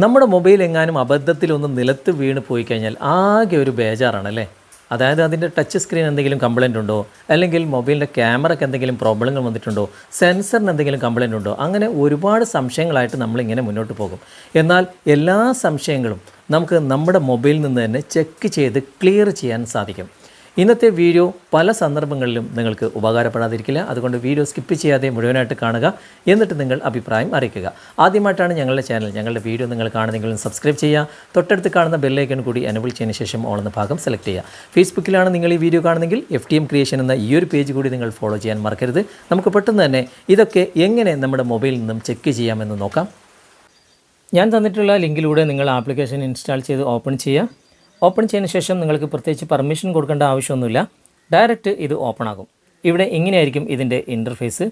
നമ്മുടെ മൊബൈൽ എങ്ങാനും അബദ്ധത്തിലൊന്ന് നിലത്ത് വീണ് പോയി കഴിഞ്ഞാൽ ആകെ ഒരു ബേജാറാണല്ലേ? അതായത് അതിന്റെ ടച്ച് സ്ക്രീൻ എന്തെങ്കിലും കംപ്ലൈന്റ് ഉണ്ടോ? അല്ലെങ്കിൽ മൊബൈലിന്റെ ക്യാമറയ്ക്ക് എന്തെങ്കിലും പ്രോബ്ലങ്ങൾ വന്നിട്ടുണ്ടോ? സെൻസറിന് എന്തെങ്കിലും കംപ്ലൈന്റ് ഉണ്ടോ? അങ്ങനെ ഒരുപാട് സംശയങ്ങളായിട്ട് നമ്മളിങ്ങനെ മുന്നോട്ട് പോകും. എന്നാൽ എല്ലാ സംശയങ്ങളും നമുക്ക് നമ്മുടെ മൊബൈലിൽ നിന്ന് തന്നെ ചെക്ക് ചെയ്ത് ക്ലിയർ ചെയ്യാൻ സാധിക്കും. ഇന്നത്തെ വീഡിയോ പല സന്ദർഭങ്ങളിലും നിങ്ങൾക്ക് ഉപകാരപ്പെടാതിരിക്കില്ല. അതുകൊണ്ട് വീഡിയോ സ്കിപ്പ് ചെയ്യാതെ മുഴുവനായിട്ട് കാണുക. എന്നിട്ട് നിങ്ങൾ അഭിപ്രായം അറിയിക്കുക. ആദ്യമായിട്ടാണ് ഞങ്ങളുടെ ചാനൽ. ഞങ്ങളുടെ വീഡിയോ നിങ്ങൾ കാണുന്നെങ്കിലും സബ്സ്ക്രൈബ് ചെയ്യുക. തൊട്ടടുത്ത് കാണുന്ന ബെല്ലൈക്കൺ കൂടി എനബിൾ ചെയ്തതിന് ശേഷം ഓൾ എന്ന ഭാഗം സെലക്ട് ചെയ്യുക. ഫേസ്ബുക്കിലാണ് നിങ്ങൾ ഈ വീഡിയോ കാണുന്നെങ്കിൽ എഫ് ടി എം ക്രിയേഷൻ എന്ന ഈ ഒരു പേജ് കൂടി നിങ്ങൾ ഫോളോ ചെയ്യാൻ മറക്കരുത്. നമുക്ക് പെട്ടെന്ന് തന്നെ ഇതൊക്കെ എങ്ങനെ നമ്മുടെ മൊബൈലിൽ നിന്നും ചെക്ക് ചെയ്യാമെന്ന് നോക്കാം. ഞാൻ തന്നിട്ടുള്ള ലിങ്കിലൂടെ നിങ്ങൾ ആപ്ലിക്കേഷൻ ഇൻസ്റ്റാൾ ചെയ്ത് ഓപ്പൺ ചെയ്യുക. ഓപ്പൺ ചെയ്തതിന് ശേഷം നിങ്ങൾക്ക് പ്രത്യേകിച്ച് പെർമിഷൻ കൊടുക്കേണ്ട ആവശ്യമൊന്നുമില്ല. ഡയറക്റ്റ് ഇത് ഓപ്പൺ ആകും. ഇവിടെ ഇങ്ങനെയായിരിക്കും ഇതിന്റെ ഇന്റർഫേസ്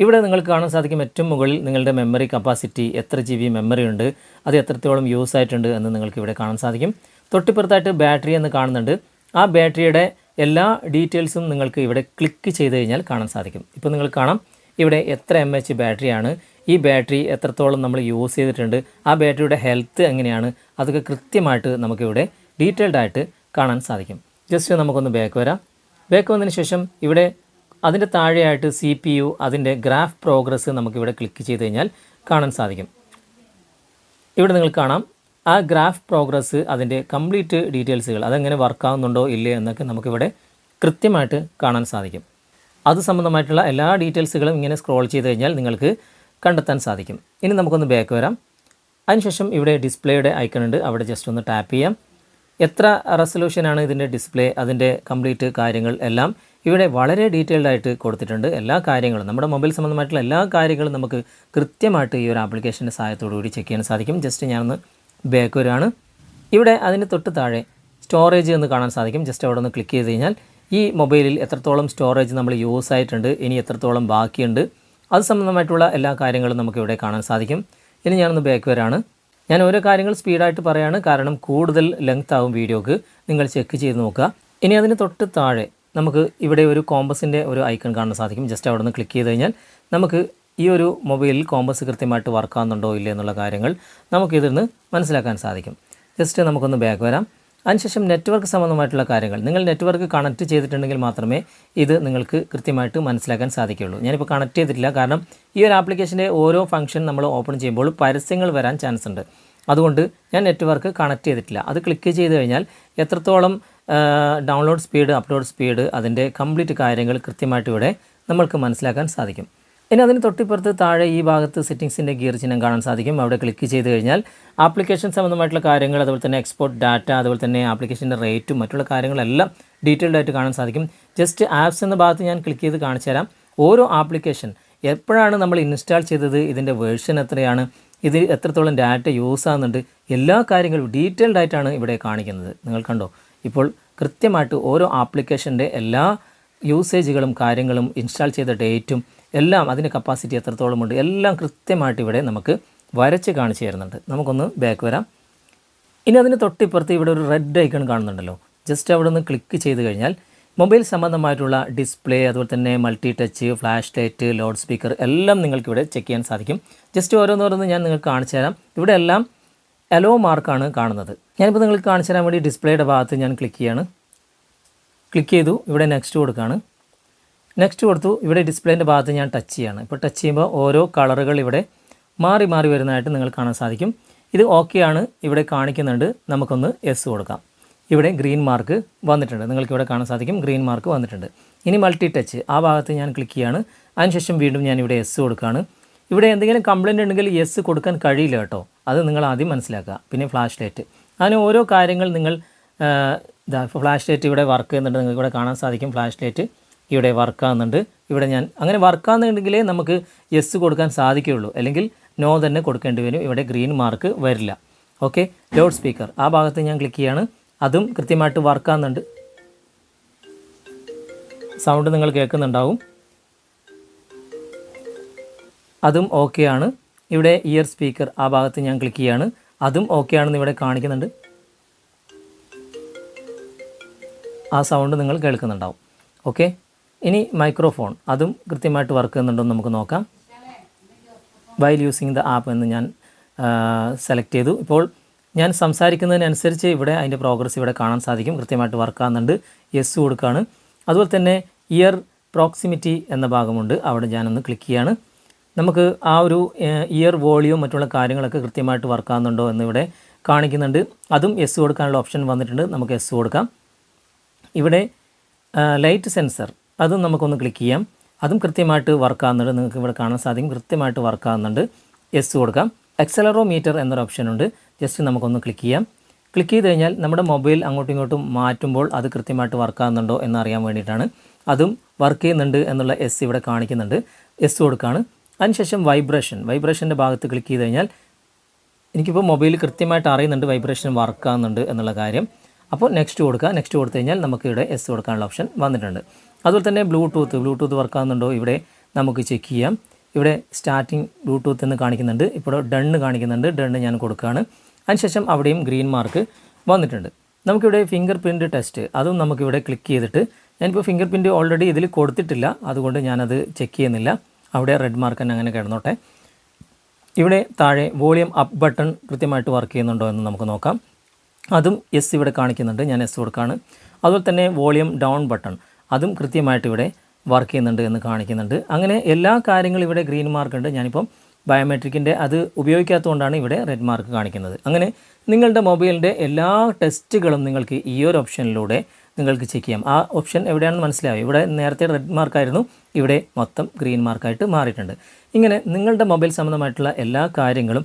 ഇവിടെ നിങ്ങൾക്ക് കാണാൻ സാധിക്കും ഏറ്റവും മുകളിൽ നിങ്ങളുടെ മെമ്മറി കപ്പാസിറ്റി എത്ര ജി ബി മെമ്മറി ഉണ്ട് അത് എത്രത്തോളം യൂസ് ആയിട്ടുണ്ട് എന്ന് നിങ്ങൾക്ക് ഇവിടെ കാണാൻ സാധിക്കും. തൊട്ടിപ്പുറത്തായിട്ട് ബാറ്ററി എന്ന് കാണുന്നുണ്ട്. ആ ബാറ്ററിയുടെ എല്ലാ ഡീറ്റെയിൽസും നിങ്ങൾക്ക് ഇവിടെ ക്ലിക്ക് ചെയ്ത് കഴിഞ്ഞാൽ കാണാൻ സാധിക്കും. ഇപ്പോൾ നിങ്ങൾ കാണാം ഇവിടെ എത്ര എം എച്ച് ബാറ്ററിയാണ് ഈ ബാറ്ററി എത്രത്തോളം നമ്മൾ യൂസ് ചെയ്തിട്ടുണ്ട് ആ ബാറ്ററിയുടെ ഹെൽത്ത് എങ്ങനെയാണ് അതൊക്കെ കൃത്യമായിട്ട് നമുക്കിവിടെ ഡീറ്റെയിൽഡ് ആയിട്ട് കാണാൻ സാധിക്കും. ജസ്റ്റ് നമുക്കൊന്ന് ബാക്ക് വരാം. ബാക്ക് വന്നതിന് ശേഷം ഇവിടെ അതിന്റെ താഴെയായിട്ട് സി പി യു അതിന്റെ ഗ്രാഫ് പ്രോഗ്രസ് നമുക്കിവിടെ ക്ലിക്ക് ചെയ്ത് കഴിഞ്ഞാൽ കാണാൻ സാധിക്കും. ഇവിടെ നിങ്ങൾ കാണാം. ആ ഗ്രാഫ് പ്രോഗ്രസ് അതിന്റെ കംപ്ലീറ്റ് ഡീറ്റെയിൽസുകൾ അതെങ്ങനെ വർക്കാവുന്നുണ്ടോ ഇല്ലേ എന്നൊക്കെ നമുക്കിവിടെ കൃത്യമായിട്ട് കാണാൻ സാധിക്കും. അത് സംബന്ധമായിട്ടുള്ള എല്ലാ ഡീറ്റെയിൽസുകളും ഇങ്ങനെ സ്ക്രോൾ ചെയ്ത് കഴിഞ്ഞാൽ നിങ്ങൾക്ക് കണ്ടെത്താൻ സാധിക്കും. ഇനി നമുക്കൊന്ന് ബാക്ക് വരാം. അതിനുശേഷം ഇവിടെ ഡിസ്പ്ലേയുടെ ഐക്കൺ ഉണ്ട്. അവിടെ ജസ്റ്റ് ഒന്ന് ടാപ്പ് ചെയ്യാം. എത്ര റെസൊല്യൂഷനാണ് ഇതിന്റെ ഡിസ്പ്ലേ അതിന്റെ കംപ്ലീറ്റ് കാര്യങ്ങൾ എല്ലാം ഇവിടെ വളരെ ഡീറ്റെയിൽഡ് ആയിട്ട് കൊടുത്തിട്ടുണ്ട്. എല്ലാ കാര്യങ്ങളും നമ്മുടെ മൊബൈൽ സംബന്ധമായിട്ടുള്ള എല്ലാ കാര്യങ്ങളും നമുക്ക് കൃത്യമായിട്ട് ഈ ഒരു ആപ്ലിക്കേഷന്റെ സഹായത്തോടു കൂടി ചെക്ക് ചെയ്യാൻ സാധിക്കും. ജസ്റ്റ് ഞാനൊന്ന് ബാക്ക് വരികയാണ് ഇവിടെ അതിന് തൊട്ട് താഴെ സ്റ്റോറേജ് എന്ന് കാണാൻ സാധിക്കും. ജസ്റ്റ് അവിടെ ഒന്ന് ക്ലിക്ക് ചെയ്ത് കഴിഞ്ഞാൽ ഈ മൊബൈലിൽ എത്രത്തോളം സ്റ്റോറേജ് നമ്മൾ യൂസ് ആയിട്ടുണ്ട് ഇനി എത്രത്തോളം ബാക്കിയുണ്ട് അത് സംബന്ധമായിട്ടുള്ള എല്ലാ കാര്യങ്ങളും നമുക്കിവിടെ കാണാൻ സാധിക്കും. ഇനി ഞാനൊന്ന് ബാക്ക് വരാണ് ഞാൻ ഓരോ കാര്യങ്ങൾ സ്പീഡായിട്ട് പറയാണ്. കാരണം കൂടുതൽ ലെങ്ത് ആവും വീഡിയോക്ക്. നിങ്ങൾ ചെക്ക് ചെയ്ത് നോക്കുക. ഇനി അതിന് തൊട്ട് താഴെ നമുക്ക് ഇവിടെ ഒരു കോമ്പസിന്റെ ഒരു ഐക്കൺ കാണാൻ സാധിക്കും. ജസ്റ്റ് അവിടെ നിന്ന് ക്ലിക്ക് ചെയ്ത് കഴിഞ്ഞാൽ നമുക്ക് ഈ ഒരു മൊബൈലിൽ കോമ്പസ് കൃത്യമായിട്ട് വർക്ക് ആകുന്നുണ്ടോ ഇല്ലേ എന്നുള്ള കാര്യങ്ങൾ നമുക്കിതിൽ നിന്ന് മനസ്സിലാക്കാൻ സാധിക്കും. ജസ്റ്റ് നമുക്കൊന്ന് ബാക്ക് വരാം. അതിനുശേഷം നെറ്റ്വർക്ക് സംബന്ധമായിട്ടുള്ള കാര്യങ്ങൾ. നിങ്ങൾ നെറ്റ്വർക്ക് കണക്ട് ചെയ്തിട്ടുണ്ടെങ്കിൽ മാത്രമേ ഇത് നിങ്ങൾക്ക് കൃത്യമായിട്ട് മനസ്സിലാക്കാൻ സാധിക്കുകയുള്ളൂ. ഞാനിപ്പോൾ കണക്ട് ചെയ്തിട്ടില്ല. കാരണം ഈ ഒരു ആപ്ലിക്കേഷന്റെ ഓരോ ഫംഗ്ഷൻ നമ്മൾ ഓപ്പൺ ചെയ്യുമ്പോൾ പരസ്യങ്ങൾ വരാൻ ചാൻസ് ഉണ്ട്. അതുകൊണ്ട് ഞാൻ നെറ്റ്വർക്ക് കണക്ട് ചെയ്തിട്ടില്ല. അത് ക്ലിക്ക് ചെയ്ത് കഴിഞ്ഞാൽ എത്രത്തോളം ഡൗൺലോഡ് സ്പീഡ് അപ്ലോഡ് സ്പീഡ് അതിന്റെ കംപ്ലീറ്റ് കാര്യങ്ങൾ കൃത്യമായിട്ട് ഇവിടെ നമ്മൾക്ക് മനസ്സിലാക്കാൻ സാധിക്കും. ഇനി അതിന് തൊട്ടിപ്പുറത്ത് താഴെ ഈ ഭാഗത്ത് സെറ്റിങ്സിന്റെ ഗിയർ ചിഹ്നം കാണാൻ സാധിക്കും. അവിടെ ക്ലിക്ക് ചെയ്ത് കഴിഞ്ഞാൽ ആപ്ലിക്കേഷൻ സംബന്ധമായിട്ടുള്ള കാര്യങ്ങൾ അതുപോലെ തന്നെ എക്സ്പോർട്ട് ഡാറ്റ അതുപോലെ തന്നെ ആപ്ലിക്കേഷന്റെ റേറ്റും മറ്റുള്ള കാര്യങ്ങളെല്ലാം ഡീറ്റെയിൽഡ് ആയിട്ട് കാണാൻ സാധിക്കും. ജസ്റ്റ് ആപ്സ് എന്ന ഭാഗത്ത് ഞാൻ ക്ലിക്ക് ചെയ്ത് കാണിച്ചു തരാം. ഓരോ ആപ്ലിക്കേഷൻ എപ്പോഴാണ് നമ്മൾ ഇൻസ്റ്റാൾ ചെയ്തത് ഇതിന്റെ വേർഷൻ എത്രയാണ് ഇത് എത്രത്തോളം ഡാറ്റ യൂസ് ആകുന്നുണ്ട് എല്ലാ കാര്യങ്ങളും ഡീറ്റെയിൽഡ് ആയിട്ടാണ് ഇവിടെ കാണിക്കുന്നത്. നിങ്ങൾ കണ്ടോ? ഇപ്പോൾ കൃത്യമായിട്ട് ഓരോ ആപ്ലിക്കേഷന്റെ എല്ലാ യൂസേജുകളും കാര്യങ്ങളും ഇൻസ്റ്റാൾ ചെയ്ത ഡേറ്റും എല്ലാം അതിന്റെ കപ്പാസിറ്റി എത്രത്തോളം ഉണ്ട്? എല്ലാം കൃത്യമായിട്ട് ഇവിടെ നമുക്ക് വരച്ച് കാണിച്ചു തരുന്നുണ്ട്. നമുക്കൊന്ന് ബാക്ക് വരാം. ഇനി അതിന് തൊട്ടിപ്പുറത്ത് ഇവിടെ ഒരു റെഡ് ഐക്കൺ കാണുന്നുണ്ടല്ലോ. ജസ്റ്റ് അവിടെ ഒന്ന് ക്ലിക്ക് ചെയ്ത് കഴിഞ്ഞാൽ മൊബൈൽ സംബന്ധമായിട്ടുള്ള ഡിസ്പ്ലേ അതുപോലെ തന്നെ multi touch flashlight loudspeaker എല്ലാം നിങ്ങൾക്ക് ഇവിടെ ചെക്ക് ചെയ്യാൻ സാധിക്കും. ജസ്റ്റ് ഓരോന്നോരോന്ന് ഞാൻ നിങ്ങൾക്ക് കാണിച്ചു തരാം. ഇവിടെ എല്ലാം എലോ മാർക്കാണ് കാണുന്നത്. ഞാനിപ്പോൾ നിങ്ങൾക്ക് കാണിച്ചു തരാൻ വേണ്ടി ഡിസ്പ്ലേയുടെ ഭാഗത്ത് ഞാൻ ക്ലിക്ക് ചെയ്യാണ്. ക്ലിക്ക് ചെയ്തു. ഇവിടെ നെക്സ്റ്റ് കൊടുക്കുകയാണ് നെക്സ്റ്റ് കൊടുത്തു. ഇവിടെ ഡിസ്പ്ലേന്റെ ഭാഗത്ത് ഞാൻ ടച്ച് ചെയ്യാണ്. ഇപ്പോൾ ടച്ച് ചെയ്യുമ്പോൾ ഓരോ കളറുകൾ ഇവിടെ മാറി മാറി വരുന്നതായിട്ട് നിങ്ങൾ കാണാൻ സാധിക്കും. ഇത് ഓക്കെ ആണ്. ഇവിടെ കാണിക്കുന്നുണ്ട്. നമുക്കൊന്ന് എസ് കൊടുക്കാം. ഇവിടെ ഗ്രീൻ മാർക്ക് വന്നിട്ടുണ്ട്. നിങ്ങൾക്ക് ഇവിടെ കാണാൻ സാധിക്കും. ഗ്രീൻ മാർക്ക് വന്നിട്ടുണ്ട്. ഇനി മൾട്ടി ടച്ച് ആ ഭാഗത്ത് ഞാൻ ക്ലിക്ക് ചെയ്യാണ്. അതിനുശേഷം വീണ്ടും ഞാൻ ഇവിടെ എസ് കൊടുക്കുകയാണ് ഇവിടെ എന്തെങ്കിലും കംപ്ലയിന്റ് ഉണ്ടെങ്കിൽ എസ് കൊടുക്കാൻ കഴിയില്ല കേട്ടോ. അത് നിങ്ങൾ ആദ്യം മനസ്സിലാക്കുക. പിന്നെ ഫ്ലാഷ് ലൈറ്റ് അങ്ങനെ ഓരോ കാര്യങ്ങൾ നിങ്ങൾ ഫ്ലാഷ് ലൈറ്റ് ഇവിടെ വർക്ക് ചെയ്യുന്നുണ്ട്. നിങ്ങൾക്ക് ഇവിടെ കാണാൻ സാധിക്കും. ഫ്ലാഷ് ലൈറ്റ് ഇവിടെ വർക്കാകുന്നുണ്ട് ഇവിടെ ഞാൻ അങ്ങനെ വർക്കാകുന്നുണ്ടെങ്കിലേ നമുക്ക് യെസ് കൊടുക്കാൻ സാധിക്കുകയുള്ളൂ. അല്ലെങ്കിൽ നോ തന്നെ കൊടുക്കേണ്ടി വരും. ഇവിടെ ഗ്രീൻ മാർക്ക് വരില്ല. ഓക്കെ ലൗഡ് സ്പീക്കർ ആ ഭാഗത്ത് ഞാൻ ക്ലിക്ക് ചെയ്യാണ്. അതും കൃത്യമായിട്ട് വർക്കാകുന്നുണ്ട് സൗണ്ട് നിങ്ങൾ കേൾക്കുന്നുണ്ടാവും. അതും ഓക്കെ ആണ്. ഇവിടെ ഇയർ സ്പീക്കർ ആ ഭാഗത്ത് ഞാൻ ക്ലിക്ക് ചെയ്യാണ്. അതും ഓക്കെ ആണെന്ന് ഇവിടെ കാണിക്കുന്നുണ്ട്. ആ സൗണ്ട് നിങ്ങൾ കേൾക്കുന്നുണ്ടാവും. ഓക്കെ ഇനി മൈക്രോഫോൺ അതും കൃത്യമായിട്ട് വർക്ക് ചെയ്യുന്നുണ്ടോ നമുക്ക് നോക്കാം. വൈൽ യൂസിങ് ദ ആപ്പ് എന്ന് ഞാൻ സെലക്ട് ചെയ്തു. ഇപ്പോൾ ഞാൻ സംസാരിക്കുന്നതിനനുസരിച്ച് ഇവിടെ അതിന്റെ പ്രോഗ്രസ് ഇവിടെ കാണാൻ സാധിക്കും. കൃത്യമായിട്ട് വർക്ക് ആകുന്നുണ്ട് യെസ് കൊടുക്കുകയാണ് അതുപോലെ തന്നെ ഇയർ പ്രോക്സിമിറ്റി എന്ന ഭാഗമുണ്ട്. അവിടെ ഞാനൊന്ന് ക്ലിക്ക് ചെയ്യാണ്. നമുക്ക് ആ ഒരു ഇയർ വോളിയും മറ്റുള്ള കാര്യങ്ങളൊക്കെ കൃത്യമായിട്ട് വർക്ക് ആകുന്നുണ്ടോ എന്നിവിടെ കാണിക്കുന്നുണ്ട്. അതും എസ് കൊടുക്കാനുള്ള ഓപ്ഷൻ വന്നിട്ടുണ്ട്. നമുക്ക് എസ് കൊടുക്കാം. ഇവിടെ ലൈറ്റ് സെൻസർ അതും നമുക്കൊന്ന് ക്ലിക്ക് ചെയ്യാം. അതും കൃത്യമായിട്ട് വർക്ക് ആകുന്നുണ്ട് നിങ്ങൾക്ക് ഇവിടെ കാണാൻ സാധിക്കും. കൃത്യമായിട്ട് വർക്ക് ആകുന്നുണ്ട് എസ് കൊടുക്കാം. എക്സലറോ മീറ്റർ എന്നൊരു ഓപ്ഷൻ ഉണ്ട്. ജസ്റ്റ് നമുക്കൊന്ന് ക്ലിക്ക് ചെയ്യാം. ക്ലിക്ക് ചെയ്ത് കഴിഞ്ഞാൽ നമ്മുടെ മൊബൈൽ അങ്ങോട്ടും ഇങ്ങോട്ടും മാറ്റുമ്പോൾ അത് കൃത്യമായിട്ട് വർക്ക് ആകുന്നുണ്ടോ എന്നറിയാൻ വേണ്ടിയിട്ടാണ്. അതും വർക്ക് ചെയ്യുന്നുണ്ട് എന്നുള്ള എസ് ഇവിടെ കാണിക്കുന്നുണ്ട്. എസ് കൊടുക്കുകയാണ് അതിനുശേഷം വൈബ്രേഷൻ വൈബ്രേഷന്റെ ഭാഗത്ത് ക്ലിക്ക് ചെയ്ത് കഴിഞ്ഞാൽ എനിക്കിപ്പോൾ മൊബൈൽ കൃത്യമായിട്ട് അറിയുന്നുണ്ട് വൈബ്രേഷൻ വർക്ക് ആകുന്നുണ്ട് എന്നുള്ള കാര്യം. അപ്പോൾ നെക്സ്റ്റ് കൊടുക്കുക നെക്സ്റ്റ് കൊടുത്തു കഴിഞ്ഞാൽ നമുക്ക് ഇവിടെ എസ് കൊടുക്കാനുള്ള ഓപ്ഷൻ വന്നിട്ടുണ്ട്. അതുപോലെ തന്നെ ബ്ലൂടൂത്ത് ബ്ലൂടൂത്ത് വർക്ക് ആകുന്നുണ്ടോ ഇവിടെ നമുക്ക് ചെക്ക് ചെയ്യാം. ഇവിടെ സ്റ്റാർട്ടിങ് ബ്ലൂടൂത്ത് എന്ന് കാണിക്കുന്നുണ്ട്. ഇപ്പോൾ ഡണ്ണ് കാണിക്കുന്നുണ്ട്. ഡണ്ണ് ഞാൻ കൊടുക്കുകയാണ്. അതിനുശേഷം അവിടെയും ഗ്രീൻ മാർക്ക് വന്നിട്ടുണ്ട്. നമുക്കിവിടെ ഫിംഗർ പ്രിന്റ് ടെസ്റ്റ് അതും നമുക്കിവിടെ ക്ലിക്ക് ചെയ്തിട്ട് ഞാനിപ്പോൾ ഫിംഗർ പ്രിന്റ് ഓൾറെഡി ഇതിൽ കൊടുത്തിട്ടില്ല. അതുകൊണ്ട് ഞാനത് ചെക്ക് ചെയ്യുന്നില്ല. അവിടെ റെഡ് മാർക്ക് തന്നെ അങ്ങനെ കിടന്നോട്ടെ. ഇവിടെ താഴെ വോളിയം അപ്പ് ബട്ടൺ കൃത്യമായിട്ട് വർക്ക് ചെയ്യുന്നുണ്ടോ എന്ന് നമുക്ക് നോക്കാം. അതും എസ് ഇവിടെ കാണിക്കുന്നുണ്ട്. ഞാൻ എസ് കൊടുക്കുകയാണ്. അതുപോലെ തന്നെ വോളിയം ഡൗൺ ബട്ടൺ അതും കൃത്യമായിട്ട് ഇവിടെ വർക്ക് ചെയ്യുന്നുണ്ട് എന്ന് കാണിക്കുന്നുണ്ട്. അങ്ങനെ എല്ലാ കാര്യങ്ങളും ഇവിടെ ഗ്രീൻ മാർക്ക് ഉണ്ട്. ഞാനിപ്പം ബയോമെട്രിക്കിന്റെ അത് ഉപയോഗിക്കാത്തതുകൊണ്ടാണ് ഇവിടെ റെഡ് മാർക്ക് കാണിക്കുന്നത്. അങ്ങനെ നിങ്ങളുടെ മൊബൈലിന്റെ എല്ലാ ടെസ്റ്റുകളും നിങ്ങൾക്ക് ഈ ഒരു ഓപ്ഷനിലൂടെ നിങ്ങൾക്ക് ചെക്ക് ചെയ്യാം. ആ ഓപ്ഷൻ എവിടെയാണെന്ന് മനസ്സിലാവും ഇവിടെ നേരത്തെ റെഡ് മാർക്കായിരുന്നു ഇവിടെ മൊത്തം ഗ്രീൻ മാർക്കായിട്ട് മാറിയിട്ടുണ്ട്. ഇങ്ങനെ നിങ്ങളുടെ മൊബൈൽ സംബന്ധമായിട്ടുള്ള എല്ലാ കാര്യങ്ങളും